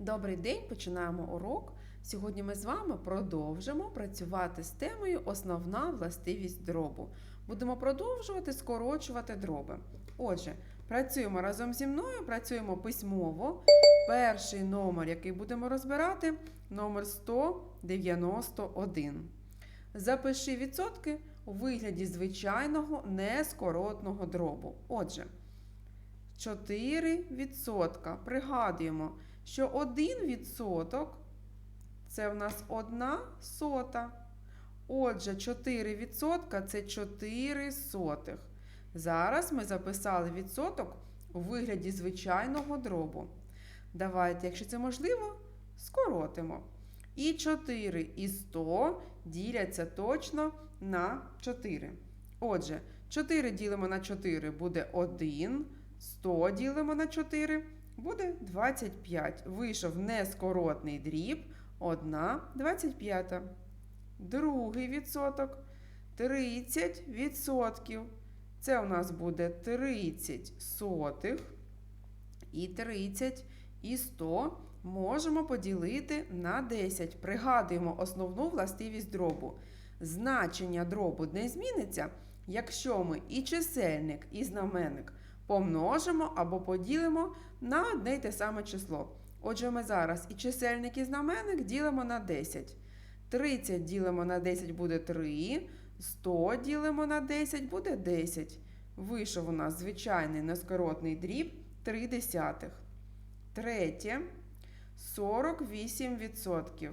Добрий день, починаємо урок. Сьогодні ми з вами продовжимо працювати з темою Основна властивість дробу. Будемо продовжувати скорочувати дроби. Отже, працюємо разом зі мною, працюємо письмово. Перший номер, який будемо розбирати, номер 191. Запиши відсотки у вигляді звичайного нескоротного дробу. Отже, 4%. Пригадуємо, що 1% це в нас 1 сота. Отже, 4% це 4 сотих. Зараз ми записали відсоток у вигляді звичайного дробу. Давайте, якщо це можливо, скоротимо. І 4 і 100 діляться точно на 4. Отже, 4 ділимо на 4 буде 1. 100 ділимо на 4 буде 25. Вийшов нескоротний дріб 1 25. Другий відсоток 30 відсотків. Це у нас буде 30 сотих. І 30 і 100 можемо поділити на 10. Пригадуємо основну властивість дробу. Значення дробу не зміниться, якщо ми і чисельник, і знаменник помножимо або поділимо на одне й те саме число. Отже, ми зараз і чисельник, і знаменник ділимо на 10. 30 ділимо на 10 буде 3, 100 ділимо на 10 буде 10. Вийшов у нас звичайний нескоротний дріб 3 десятих. Третє 48%.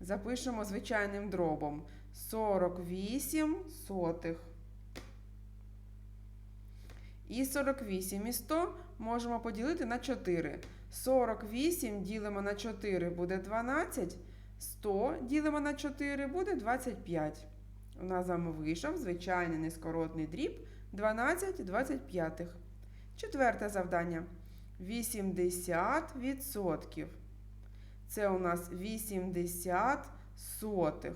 Запишемо звичайним дробом 48 сотих. І 48 і 100 можемо поділити на 4. 48 ділимо на 4 буде 12. 100 ділимо на 4 буде 25. У нас з вийшов звичайний нескоротний дріб 12 25. Четверте завдання. 80%. Це у нас 80 сотих.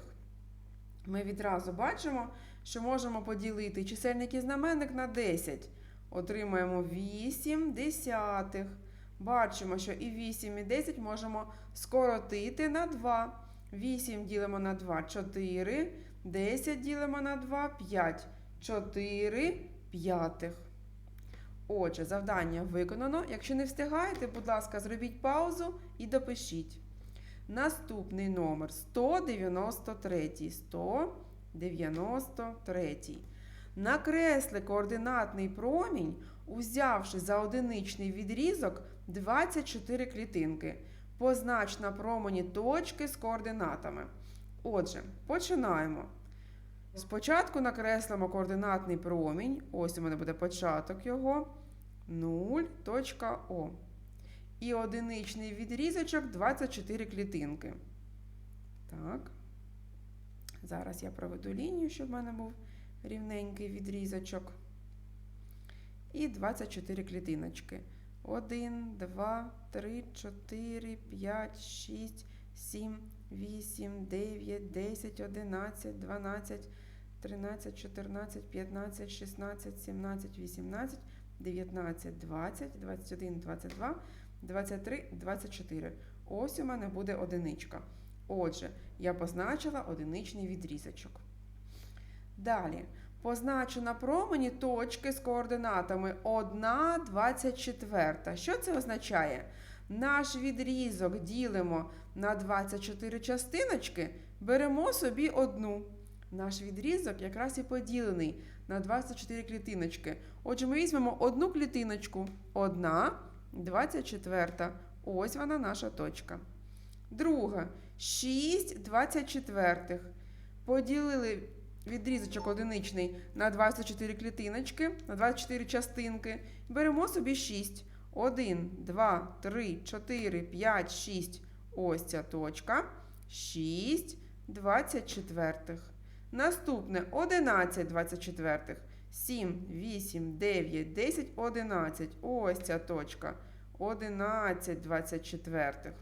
Ми відразу бачимо, що можемо поділити чисельник і знаменник на 10. Отримаємо 8 десятих. Бачимо, що і 8, і 10 можемо скоротити на 2. 8 ділимо на 2 4. 10 ділимо на 2 5. 4 п'ятих. Отже, завдання виконано. Якщо не встигаєте, будь ласка, зробіть паузу і допишіть. Наступний номер 193. 193. Накресли координатний промінь, узявши за одиничний відрізок 24 клітинки. Познач на промені точки з координатами. Отже, починаємо. Спочатку накреслимо координатний промінь. Ось у мене буде початок його. 0.О. І одиничний відрізочок 24 клітинки. Так. Зараз я проведу лінію, щоб в мене був рівненький відрізочок. І 24 клітиночки. 1, 2, 3, 4, 5, 6, 7, 8, 9, 10, 11, 12, 13, 14, 15, 16, 17, 18, 19, 20, 21, 22, 23, 24. Ось у мене буде одиничка. Отже, я позначила одиничний відрізочок. Далі. Позначу на промені точки з координатами 1, 24. Що це означає? Наш відрізок ділимо на 24 частиночки, беремо собі одну. Наш відрізок якраз і поділений на 24 клітиночки. Отже, ми візьмемо одну клітиночку. Одна, 24. Ось вона наша точка. Друга 6 24. Поділили відрізочок одиничний на 24 клітиночки, на 24 частинки. Беремо собі 6. 1, 2, 3, 4, 5, 6. Ось ця точка. 6 24. Наступне 11 24. 7, 8, 9, 10, 11. Ось ця точка. 11 24.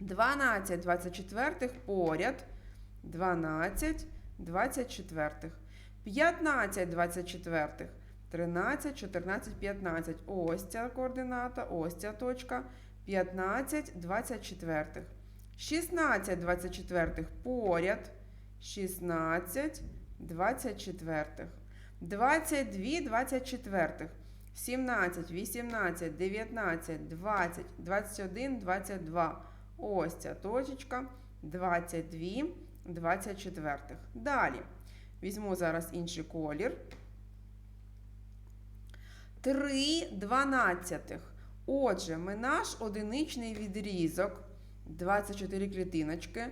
12 24 поряд. 12 24. 15 24. 13, 14, 15. Ось ця координата, ось ця точка. 15 24. 16 24 поряд. 16 24. 22 24. 17, 18, 19, 20, 21, 22. Ось ця точечка. 22, 24. Далі. Візьму зараз інший колір. 3 дванадцятих. Отже, ми наш одиничний відрізок, 24 клітиночки,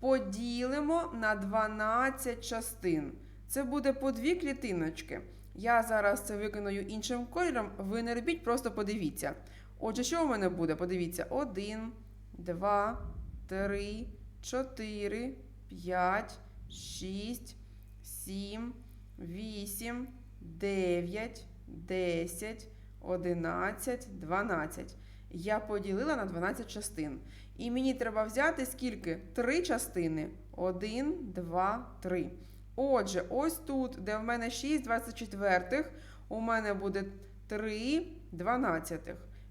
поділимо на 12 частин. Це буде по дві клітиночки. Я зараз це виконую іншим кольором. Ви не робіть, просто подивіться. Отже, що у мене буде? Подивіться: 1, 2, 3, 4, 5, 6, 7, 8, 9, 10, 11, 12. Я поділила на 12 частин. І мені треба взяти скільки? Три частини. 1, 2, 3. Отже, ось тут, де в мене 6 24, у мене буде 3 12.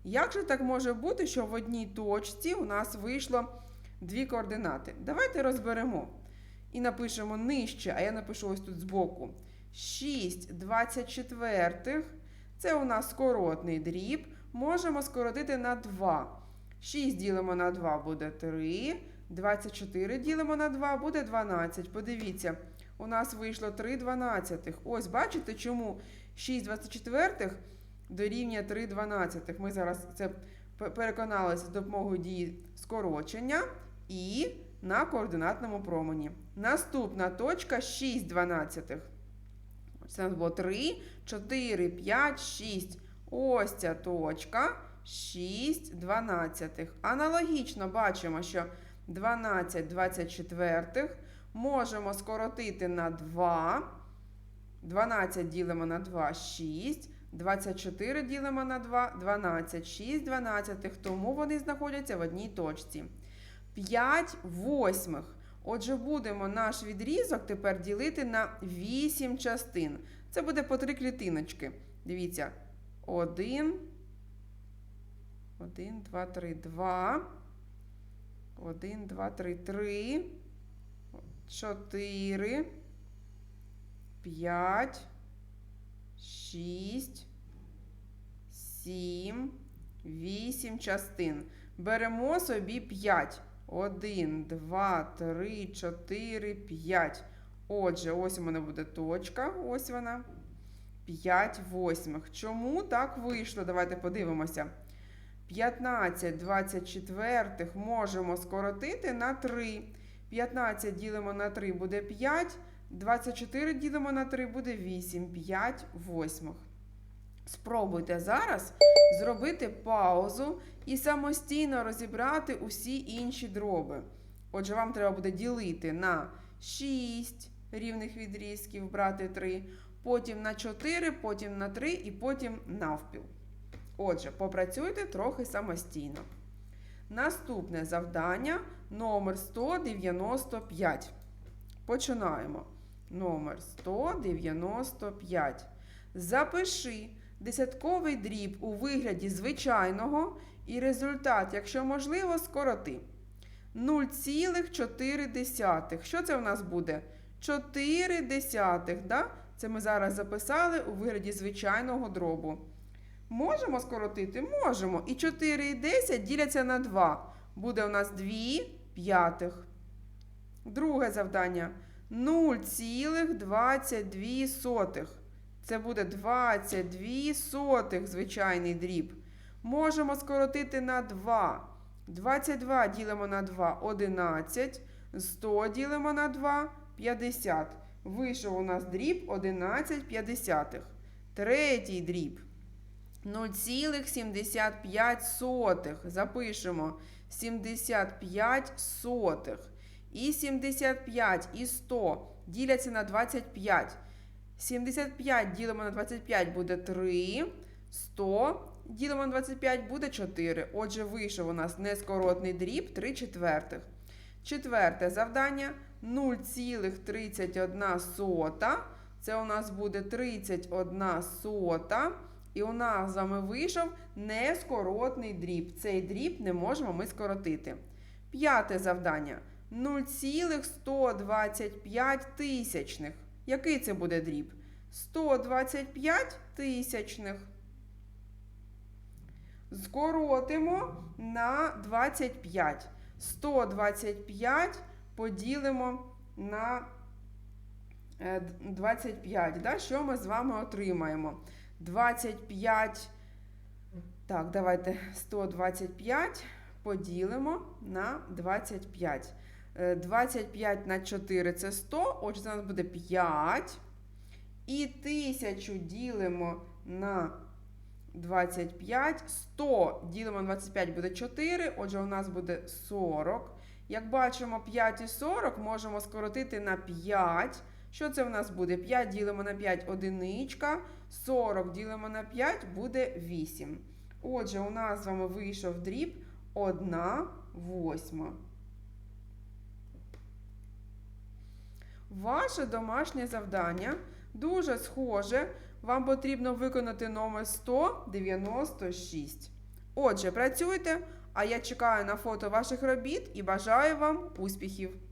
Як же так може бути, що в одній точці у нас вийшло дві координати? Давайте розберемо. І напишемо нижче, а я напишу ось тут збоку. 6 24. Це у нас скоротний дріб. Можемо скоротити на 2. 6 ділимо на 2 буде 3. 24 ділимо на 2 буде 12. Подивіться, у нас вийшло 3 дванадцятих. Ось, бачите, чому 6 24 дорівнює 3 дванадцятих. Ми зараз це переконалися з допомогою дії скорочення і на координатному промені. Наступна точка 6 дванадцятих. Це нас було 3, 4, 5, 6. Ось ця точка 6 дванадцятих. Аналогічно бачимо, що 12 24 можемо скоротити на 2. 12 ділимо на 2 6. 24 ділимо на 2 12. 6 дванадцятих, тому вони знаходяться в одній точці. 5 восьмих. Отже, будемо наш відрізок тепер ділити на 8 частин. Це буде по 3 клітиночки. Дивіться. 1, 1, 2, 3, 2. 1, 2, 3, 3. 4, 5, 6, 7, 8 частин. Беремо собі 5. 1, 2, 3, 4, 5. Отже, ось у мене буде точка. Ось вона. 5 восьмих. Чому так вийшло? Давайте подивимося. 15 24 можемо скоротити на 3. 15 ділимо на 3 буде 5. 24 ділимо на 3 буде 8. 5 восьмих. Спробуйте зараз зробити паузу і самостійно розібрати усі інші дроби. Отже, вам треба буде ділити на 6 рівних відрізків, брати 3, потім на 4, потім на 3 і потім навпіл. Отже, попрацюйте трохи самостійно. Наступне завдання номер 195. Починаємо. Номер 195. Запиши десятковий дріб у вигляді звичайного і результат, якщо можливо, скороти. 0,4. Що це у нас буде? 4 десятих. Да? Це ми зараз записали у вигляді звичайного дробу. Можемо скоротити? Можемо. І 4 і 10 діляться на 2. Буде у нас 2 п'ятих. Друге завдання. 0,22. Це буде 22 сотих звичайний дріб. Можемо скоротити на 2. 22 ділимо на 2 11. 100 ділимо на 2 50. Вийшов у нас дріб 11 п'ятдесятих. Третій дріб. 0,75. Запишемо 75 сотих. І 75 і 100 діляться на 25. 75 ділимо на 25 буде 3. 100 ділимо на 25 буде 4. Отже, вийшов у нас нескоротний дріб 3 четвертих. Четверте завдання 0,31 сота. Це у нас буде 31 сота І у нас з вами вийшов нескоротний дріб. Цей дріб не можемо ми скоротити. П'яте завдання. 0,125 тисячних. Який це буде дріб? 125 тисячних. Скоротимо на 25. 125 поділимо на е, 25. Да? Що ми з вами отримаємо? 25. Так, давайте 125 поділимо на 25. Е, 25 на 4 це 100, отже, це у нас буде 5. І 1000 ділимо на 25. 100 ділимо на 25 буде 4, отже, у нас буде 40. Як бачимо, 5 і 40 можемо скоротити на 5. Що це в нас буде? 5 ділимо на 5 одиничка, 40 ділимо на 5 буде 8. Отже, у нас з вами вийшов дріб 1 восьма. Ваше домашнє завдання дуже схоже. Вам потрібно виконати номер 196. Отже, працюйте, а я чекаю на фото ваших робіт і бажаю вам успіхів!